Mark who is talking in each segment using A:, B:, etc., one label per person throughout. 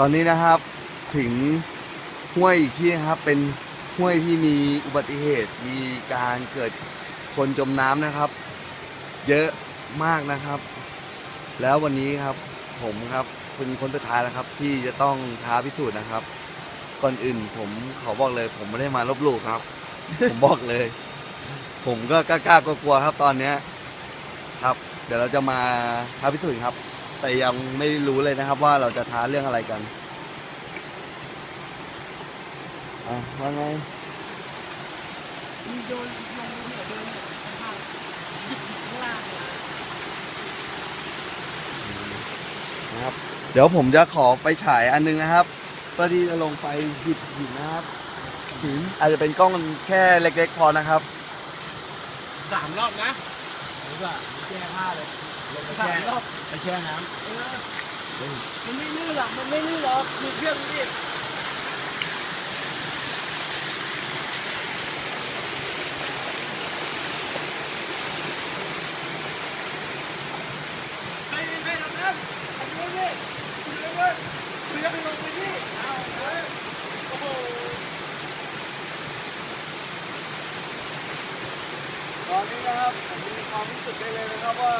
A: ตอนนี้นะครับถึงห้วยอีกที่นะครับเป็นห้วยที่มีอุบัติเหตุมีการเกิดคนจมน้ำนะครับ เยอะมากนะครับ แล้ววันนี้ครับผมครับเป็นคนสุดท้ายแล้วครับ ที่จะต้องท้าพิสูจน์นะครับ ก่อนอื่นผมขอบอกเลย ผมไม่ได้มาลบหลู่ครับ ผมบอกเลย ผมก็กล้าๆกลัวๆครับตอนเนี้ยครับ เดี๋ยวเราจะมาท้าพิสูจน์ครับ แต่ยังไม่รู้เลยนะครับว่าเราจะท้าเรื่องอะไรกันอะว่าไง
B: มีโดนลงเนี่ยเดินข้างหยิบข้างล่างมา
A: นะครับ เดี๋ยวผมจะขอไฟฉายอันนึงนะครับเพื่อที่จะลงไปหยิบหินนะครับหินอาจจะเป็นกล้องแค่เล็ก ๆ พอนะครับ
B: สามรอบนะ
C: หรือว่าแช่ผ้าเลยลงไป
B: สา
C: แช่
B: มรอบ
C: ไปแช่น้ำ
B: เออมันไม่ลื่นหรอกมันไม่ลื่นหรอกมีเครื่องดิไม่ไม่ทำนั้นทำนู้นดิคุณเลยเว้ยคุณจะไปลงไปที่เอาเลยโอ้โห
A: ตอนนี้นะครับผมมีความรู้สึกได้เลยนะครับว่า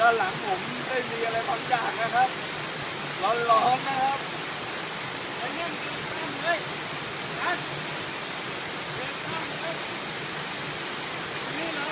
A: ด้านหลังผมได้มีอะไรบางอย่างนะครับ ร้อนๆนะครับ
B: ไอ้เนี่ยมันตั้งเลยนะเดินตั้งเลยนี่เห
C: รอ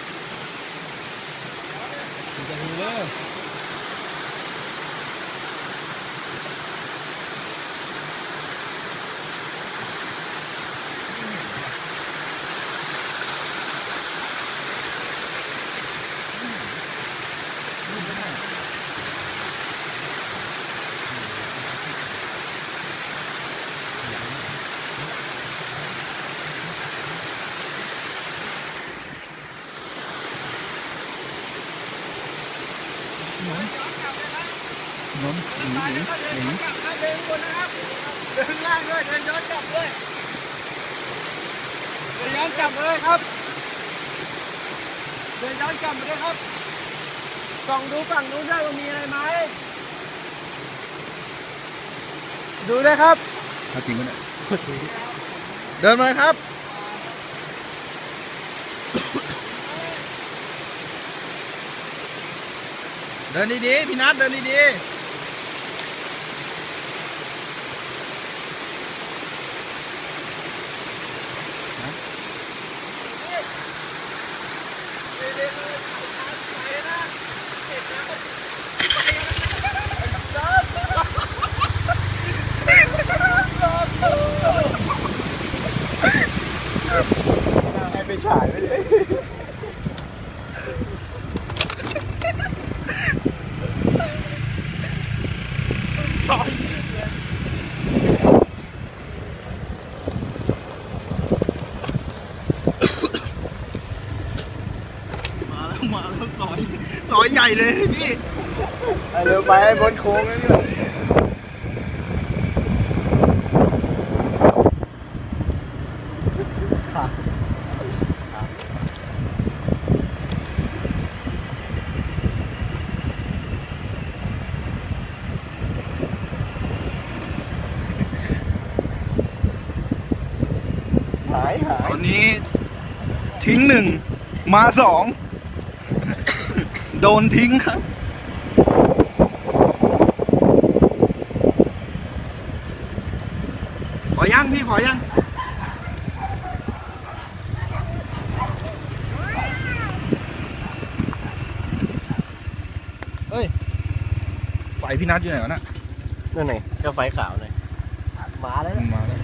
C: นจะดูเลยน้ำหนีหนี
B: แล้วก็เดิน
C: หนี
B: กลับนะเดินบนนะครับเดินล่างด้วยเดินย้อนกลับด้วยเดินย้อนกลับเลยครับเดินย้อนกลับมาด้วยครับส่องดูฝั่งนู้นด้วยว่ามีอะไรไหมดูด้วยครับ
C: เอาจริงปะเนี่ย
B: เดินมาครับเดินดีๆพี่นัทเดินดีๆ
A: ให้ไปฉายไปเลย
B: มาแล้วมาแล้วซ อยซอยใหญ่เลยพี่
A: เร็วไปให้บนโค้งเลยเนี่ยหายหาย
B: ตอนนี้ทิ้งหนึ่งมาสอง โดนทิ้งครับ พอยังพี่พอยังเฮ้ย ไฟพี่นัทอยู่ไหนวะน่ะ
C: นั่นไงก็ไฟขาวเลยมาแล้ว
B: มาแล้ว